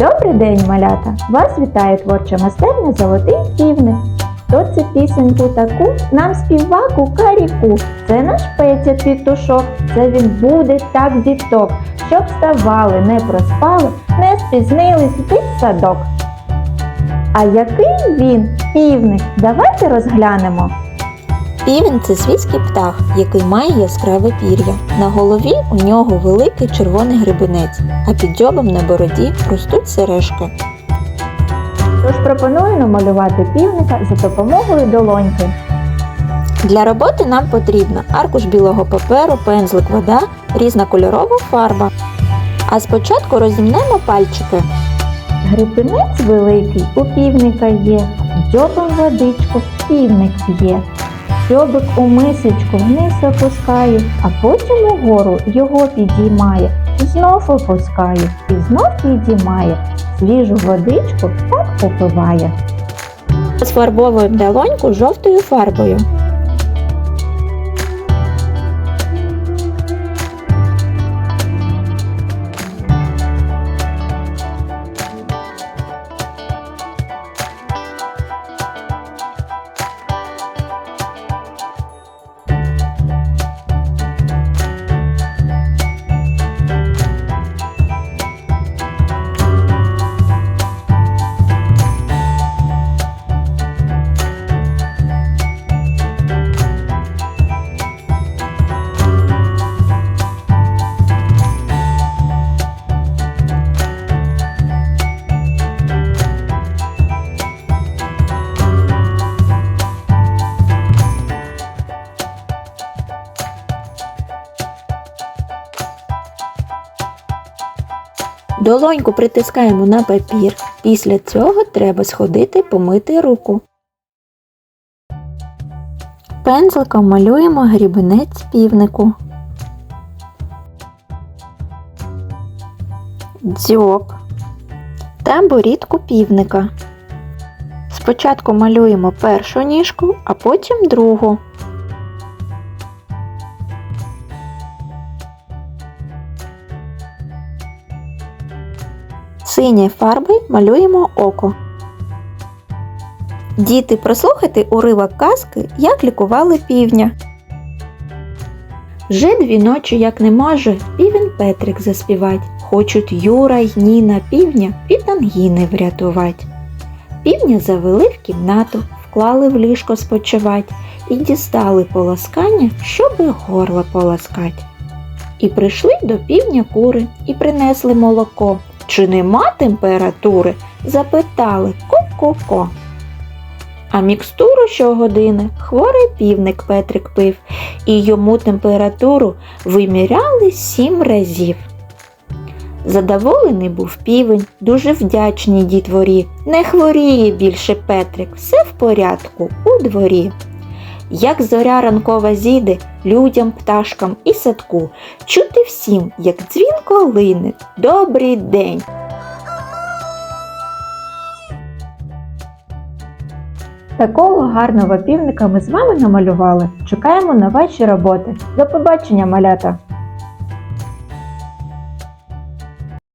Добрий день, малята! Вас вітає творча майстерня Золотий півник. Хто це пісеньку таку нам співа кукаріку. Це наш Петя пітушок, це він буде так діток, щоб вставали, не проспали, не спізнились в садок. А який він півник? Давайте розглянемо. Півень це свійський птах, який має яскраве пір'я. На голові у нього великий червоний гребенець, а під дзьобом на бороді ростуть сережки. Тож пропоную намалювати півника за допомогою долоньки. Для роботи нам потрібно аркуш білого паперу, пензлик, вода, різнокольорова фарба. А спочатку розімнемо пальчики. Грибинець великий у півника є, дзьобом водичку півник п'є. Дзьобик у мисочку вниз опускає, а потім угору його підіймає, знов опускає і знов підіймає, свіжу водичку так попиває. Розфарбовуємо долоньку жовтою фарбою. Долоньку притискаємо на папір. Після цього треба сходити помити руку. Пензликом малюємо грібенець півнику. Дзьоб та борідку півника. Спочатку малюємо першу ніжку, а потім другу. Синьою фарбою малюємо око. Діти, прослухайте уривок казки, як лікували півня. Вже дві ночі, як не може, півень Петрик заспівать. Хочуть Юра й Ніна півня від ангіни врятувать. Півня завели в кімнату, вклали в ліжко спочивать і дістали полоскання, щоби горло полоскать. І прийшли до півня кури і принесли молоко. Чи нема температури? запитали ко-ко-ко. А мікстуру щогодини хворий півник Петрик пив, і йому температуру виміряли сім разів. Задоволений був півень, дуже вдячний дітворі. Не хворіє більше Петрик, все в порядку у дворі. Як зоря ранкова зійде людям, пташкам і садку, чути всім, як дзвінко лине. Добрий день! Такого гарного півника ми з вами намалювали. Чекаємо на ваші роботи. До побачення, малята!